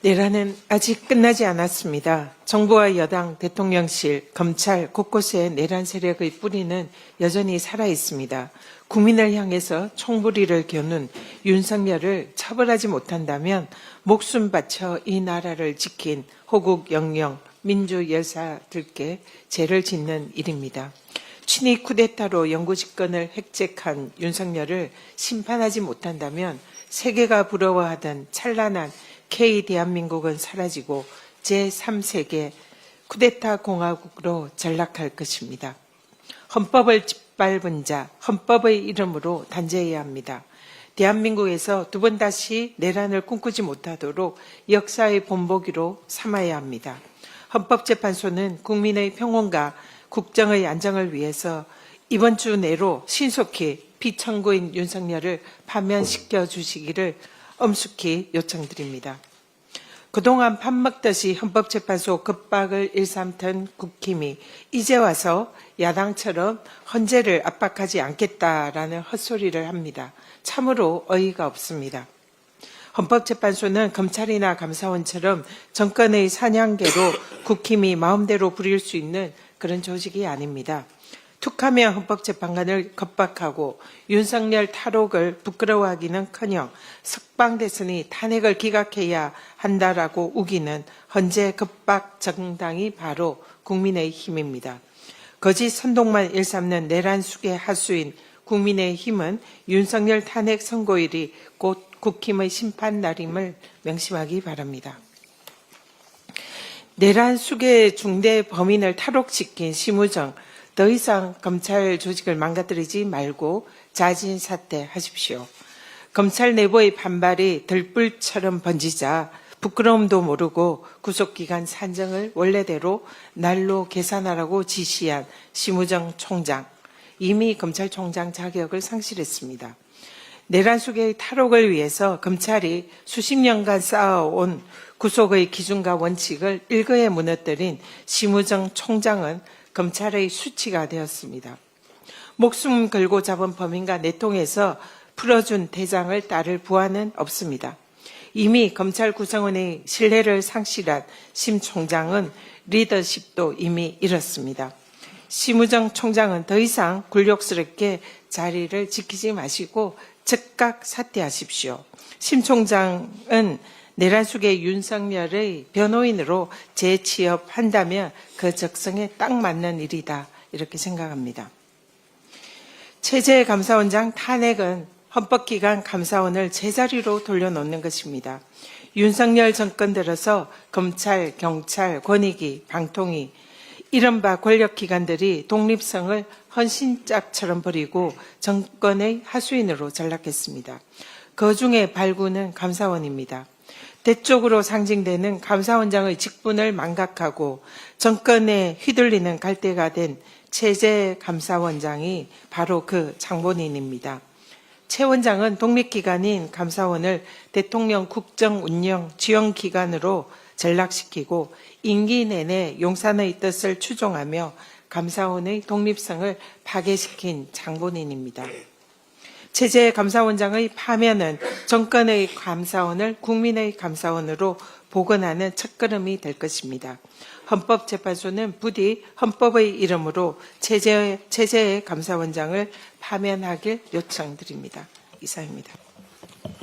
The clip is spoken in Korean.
내란은 아직 끝나지 않았습니다. 정부와 여당, 대통령실, 검찰 곳곳에 내란 세력의 뿌리는 여전히 살아 있습니다. 국민을 향해서 총부리를 겨눈 윤석열을 처벌하지 못한다면 목숨 바쳐 이 나라를 지킨 호국 영령 민주 열사들께 죄를 짓는 일입니다. 친위 쿠데타로 영구 집권을 획책한 윤석열을 심판하지 못한다면 세계가 부러워하던 찬란한 K 대한민국은 사라지고 제3세계 쿠데타 공화국으로 전락할 것입니다. 헌법을 짓밟은 자, 헌법의 이름으로 단죄해야 합니다. 대한민국에서 두 번 다시 내란을 꿈꾸지 못하도록 역사의 본보기로 삼아야 합니다. 헌법재판소는 국민의 평온과 국정의 안정을 위해서 이번 주 내로 신속히 피청구인 윤석열을 파면시켜 주시기를 엄숙히 요청드립니다. 그동안 밥 먹듯이 헌법재판소 급박을 일삼던 국힘이 이제 와서 야당처럼 헌재를 압박하지 않겠다라는 헛소리를 합니다. 참으로 어이가 없습니다. 헌법재판소는 검찰이나 감사원처럼 정권의 사냥개로 국힘이 마음대로 부릴 수 있는 그런 조직이 아닙니다. 툭하면 헌법재판관을 겁박하고 윤석열 탈옥을 부끄러워하기는커녕 석방됐으니 탄핵을 기각해야 한다라고 우기는 헌재 급박 정당이 바로 국민의힘입니다. 거짓 선동만 일삼는 내란 숙의 하수인 국민의힘은 윤석열 탄핵 선고일이 곧 국힘의 심판 날임을 명심하기 바랍니다. 내란 숙의 중대 범인을 탈옥시킨 심우정 더 이상 검찰 조직을 망가뜨리지 말고 자진 사퇴하십시오. 검찰 내부의 반발이 들불처럼 번지자 부끄러움도 모르고 구속기간 산정을 원래대로 날로 계산하라고 지시한 심우정 총장. 이미 검찰총장 자격을 상실했습니다. 내란 속의 탈옥을 위해서 검찰이 수십 년간 쌓아온 구속의 기준과 원칙을 일거에 무너뜨린 심우정 총장은 검찰의 수치가 되었습니다. 목숨 걸고 잡은 범인과 내통해서 풀어준 대장을 따를 부하는 없습니다. 이미 검찰 구성원의 신뢰를 상실한 심 총장은 리더십도 이미 잃었습니다. 심우정 총장은 더 이상 굴욕스럽게 자리를 지키지 마시고 즉각 사퇴하십시오. 심 총장은 내란 속의 윤석열의 변호인으로 재취업한다면 그 적성에 딱 맞는 일이다. 이렇게 생각합니다. 체제 감사원장 탄핵은 헌법기관 감사원을 제자리로 돌려놓는 것입니다. 윤석열 정권 들어서 검찰, 경찰, 권익위, 방통위, 이른바 권력기관들이 독립성을 헌신짝처럼 버리고 정권의 하수인으로 전락했습니다. 그 중에 발구는 감사원입니다. 대쪽으로 상징되는 감사원장의 직분을 망각하고 정권에 휘둘리는 갈대가 된 체제 감사원장이 바로 그 장본인입니다. 최 원장은 독립기관인 감사원을 대통령 국정 운영 지원 기관으로 전락시키고 임기 내내 용산의 뜻을 추종하며 감사원의 독립성을 파괴시킨 장본인입니다. 체제 감사원장의 파면은 정권의 감사원을 국민의 감사원으로 복원하는 첫걸음이 될 것입니다. 헌법재판소는 부디 헌법의 이름으로 체제, 체제의 감사원장을 파면하길 요청드립니다. 이상입니다.